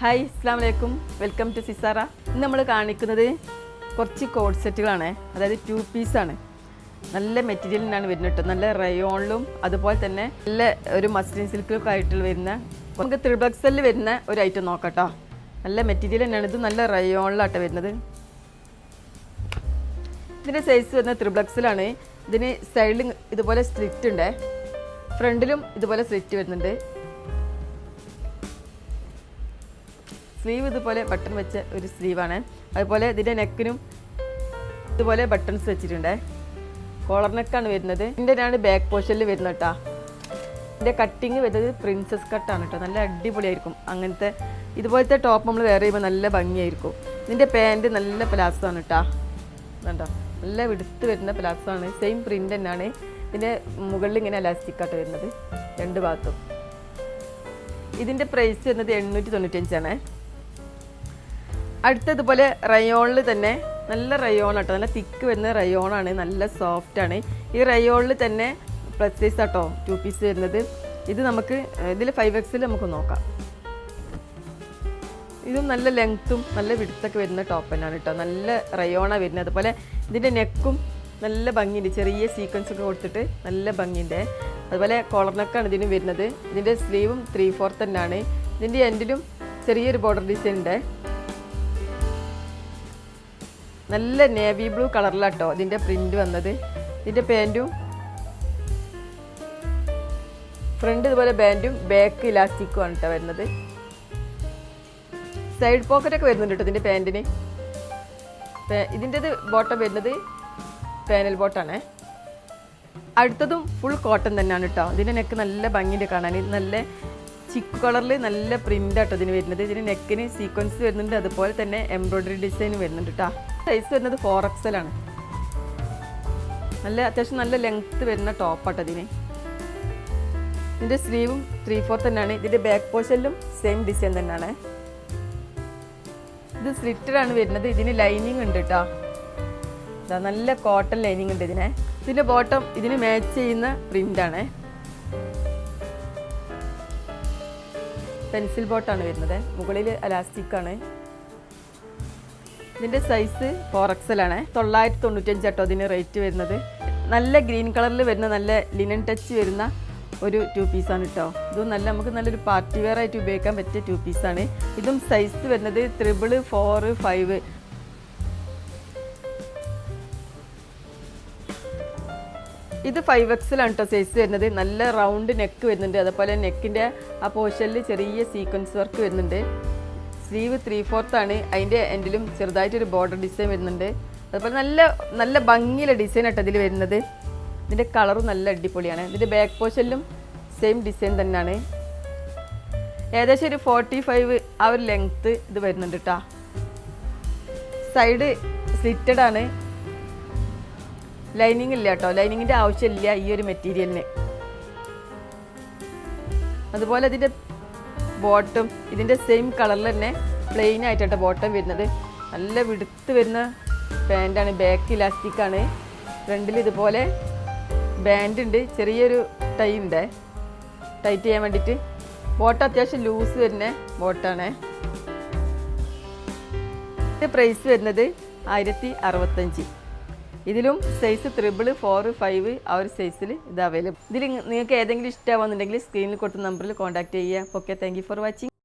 Hi ഇസ്ലാം വലൈക്കും welcome to സിസാറ ഇന്ന് നമ്മൾ കാണിക്കുന്നത് കുറച്ച് കോഡ് സെറ്റുകളാണ് അതായത് ടു പീസാണ് നല്ല മെറ്റീരിയലിനാണ് വരുന്നത് കേട്ടോ നല്ല റയോണിലും അതുപോലെ തന്നെ നല്ല ഒരു മസ്ലിൻ സിൽക്കിലൊക്കെ ആയിട്ട് വരുന്ന നമുക്ക് ത്രിബക്സലിൽ വരുന്ന ഒരു ഐറ്റം നോക്കാം നല്ല മെറ്റീരിയൽ തന്നെയാണ്. ഇത് നല്ല റയോണിലാട്ടോ വരുന്നത്. ഇതിന്റെ സൈസ് വരുന്നത് ത്രിബ്ലക്സിലാണ് ഇതിന് സൈഡിൽ ഇതുപോലെ സ്ലിറ്റ് ഉണ്ട്. ഫ്രണ്ടിലും ഇതുപോലെ സ്ലിറ്റ് വരുന്നുണ്ട്. സ്ലീവ് ഇതുപോലെ ബട്ടൺ വെച്ച ഒരു സ്ലീവാണ് അതുപോലെ ഇതിന്റെ നെക്കിനും ഇതുപോലെ ബട്ടൺസ് വെച്ചിട്ടുണ്ട്. കോളർ നെക്കാണ് വരുന്നത്. ഇതിന്റെ ആണ് ബാക്ക് പോർഷനിൽ വരുന്നത് കേട്ടോ ഇതിന്റെ കട്ടിങ് വരുന്നത് പ്രിൻസസ് കട്ടാണ് കേട്ടോ നല്ല അടിപൊളിയായിരിക്കും. അങ്ങനത്തെ ഇതുപോലത്തെ ടോപ്പ് നമ്മൾ വേറെ ചെയ്യുമ്പോൾ നല്ല ഭംഗിയായിരിക്കും. ഇതിന്റെ പാന്റ് നല്ല പ്ലാസോ ആണ് കേട്ടോ കണ്ടോ? നല്ല വിടുത്ത് വരുന്ന ആണ്. സെയിം പ്രിന്റ് തന്നെയാണ്. ഇതിന്റെ മുകളിൽ ഇങ്ങനെ ആയിട്ട് വരുന്നത്. രണ്ട് ഭാഗത്തും. ഇതിന്റെ പ്രൈസ് വരുന്നത് എണ്ണൂറ്റി തൊണ്ണൂറ്റഞ്ചാണ് അടുത്തതുപോലെ റയോണിൽ തന്നെ നല്ല റയോൺ കേട്ടോ നല്ല തിക്ക് വരുന്ന റയോണാണ് നല്ല സോഫ്റ്റ് ആണ്. ഈ റയോണിൽ തന്നെ പ്ലസ് സൈസ് കേട്ടോ ടു പീസ് വരുന്നത്. ഇത് നമുക്ക് ഇതിൽ ഫൈവ് എക്സിൽ നമുക്ക് നോക്കാം. ഇതും നല്ല ലെങ്ത്തും നല്ല വിടുത്തൊക്കെ വരുന്ന ടോപ്പ് തന്നെയാണ് കേട്ടോ നല്ല റയോണാണ് വരുന്നത്. അതുപോലെ ഇതിന്റെ നെക്കും നല്ല ഭംഗിയുണ്ട്. ചെറിയ സീക്വൻസ് ഒക്കെ കൊടുത്തിട്ട് നല്ല ഭംഗിയുണ്ട്. അതുപോലെ കോളർ നെക്കാണ് ഇതിന് വരുന്നത്. ഇതിന്റെ സ്ലീവും ത്രീ ഫോർത്ത് തന്നെയാണ്. ഇതിന്റെ എൻഡിലും ചെറിയൊരു ബോർഡർ ഡിസൈൻ ഉണ്ട്. നല്ല നേവി ബ്ലൂ കളറിലാട്ടോ ഇതിന്റെ പ്രിന്റ് വന്നത്. ഇതിന്റെ പാന്റും ഫ്രണ്ട് ഇതുപോലെ ബാൻഡും ബാക്ക് ഇലാസ്റ്റിക്കും ആണ് കേട്ടോ വരുന്നത്. സൈഡ് പോക്കറ്റൊക്കെ വരുന്നുണ്ട് കേട്ടോ ഇതിന്റെ പാന്റിന് ഇതിന്റെത് ബോട്ടം വരുന്നത് പാനൽ ബോട്ടാണ് അടുത്തതും ഫുൾ കോട്ടൺ തന്നെയാണ് കേട്ടോ ഇതിന്റെ നെക്ക് നല്ല ഭംഗിയുണ്ട് കാണാൻ. നല്ല ചിക്ക് കളറിൽ നല്ല പ്രിന്റ് ആട്ടോ ഇതിന് വരുന്നത്. ഇതിന് നെക്കിന് സീക്വൻസ് വരുന്നുണ്ട്. അതുപോലെ തന്നെ എംബ്രോയ്ഡറി ഡിസൈൻ വരുന്നുണ്ട് കേട്ടോ സൈസ് വരുന്നത് ഫോർ എക്സൽ ആണ്. നല്ല അത്യാവശ്യം നല്ല ലെങ്ത്ത് വരുന്ന ടോപ്പാട്ടോ ഇതിന്. ഇതിന്റെ സ്ലീവും ത്രീ ഫോർ തന്നെയാണ്. ഇതിന്റെ ബാക്ക് പോർഷനിലും സെയിം ഡിസൈൻ തന്നെയാണ്. ഇത് സ്ലിറ്റഡാണ് വരുന്നത്. ഇതിന് ലൈനിങ് ഉണ്ട് കേട്ടോ നല്ല കോട്ടൺ ലൈനിങ് ഉണ്ട് ഇതിനെ. ഇതിന്റെ ബോട്ടം ഇതിന് മാച്ച് ചെയ്യുന്ന പ്രിന്റ് ആണ്. പെൻസിൽ ബോട്ടാണ് വരുന്നത്. മുകളിൽ അലാസ്റ്റിക് ആണ്. ഇതിന്റെ സൈസ് ഫോർ ആണ് തൊള്ളായിരത്തി തൊണ്ണൂറ്റഞ്ച് കേട്ടോ ഇതിന് റേറ്റ് വരുന്നത്. നല്ല ഗ്രീൻ കളറിൽ വരുന്ന നല്ല ലിനൻ ടച്ച് വരുന്ന ഒരു ടു പീസാണ് കേട്ടോ ഇതും നല്ല നമുക്ക് നല്ലൊരു പാർട്ടി വെയർ ആയിട്ട് ഉപയോഗിക്കാൻ പറ്റിയ ടു പീസാണ് ഇതും സൈസ് വരുന്നത് ത്രിബിൾ ഫോർ ഫൈവ് ഇത് ഫൈവ് എക്സിലാണ് കേട്ടോ സൈസ് വരുന്നത്. നല്ല റൗണ്ട് നെക്ക് വരുന്നുണ്ട്. അതുപോലെ നെക്കിന്റെ ആ പോർഷനിൽ ചെറിയ സീക്വൻസ് വർക്ക് വരുന്നുണ്ട്. സ്ലീവ് ത്രീ ആണ്. അതിന്റെ എൻഡിലും ചെറുതായിട്ടൊരു ബോർഡർ ഡിസൈൻ വരുന്നുണ്ട്. അതുപോലെ നല്ല നല്ല ഭംഗിയുള്ള ഡിസൈൻ ആട്ടോ ഇതിൽ വരുന്നത്. ഇതിന്റെ കളറും നല്ല അടിപൊളിയാണ്. ഇതിന്റെ ബാക്ക് പോർഷനിലും സെയിം ഡിസൈൻ തന്നെയാണ്. ഏകദേശം ഒരു ഫോർട്ടി ഫൈവ് ആ ഒരു ലെങ്ത്ത് ഇത് വരുന്നുണ്ട് കേട്ടോ സൈഡ് സ്ലിറ്റഡ് ആണ്. ലൈനിങ് ഇല്ല കേട്ടോ. ലൈനിങ്ങിന്റെ ആവശ്യമില്ല ഈ ഒരു മെറ്റീരിയലിന് അതുപോലെ ഇതിന്റെ ബോട്ടം ഇതിന്റെ സെയിം കളറിൽ തന്നെ പ്ലെയിൻ ആയിട്ടാണ് ബോട്ടം വരുന്നത്. നല്ല വിടുത്ത് വരുന്ന പാന്റാണ് ബാക്ക് ഇലാസ്റ്റിക്കാണ് ഫ്രണ്ടിൽ ഇതുപോലെ ബാൻഡ് ഉണ്ട്. ചെറിയൊരു ടൈ ഉണ്ട്. ടൈറ്റ് ചെയ്യാൻ വേണ്ടിയിട്ട്. ബോട്ടം അത്യാവശ്യം ലൂസ് വരുന്ന ബോട്ടാണ് പ്രൈസ് വരുന്നത് ആയിരത്തി അറുപത്തഞ്ച്. ഇതിലും സൈസ് ത്രിബിൾ ഫോർ ഫൈവ് ആ ഒരു സൈസിൽ ഇത് അവൈലബിൾ ഇതിൽ നിങ്ങൾക്ക് ഏതെങ്കിലും ഇഷ്ടമാവുന്നുണ്ടെങ്കിൽ സ്ക്രീനിൽ കൊടുത്ത നമ്പറിൽ കോൺടാക്ട് ചെയ്യുക. Okay thank for watching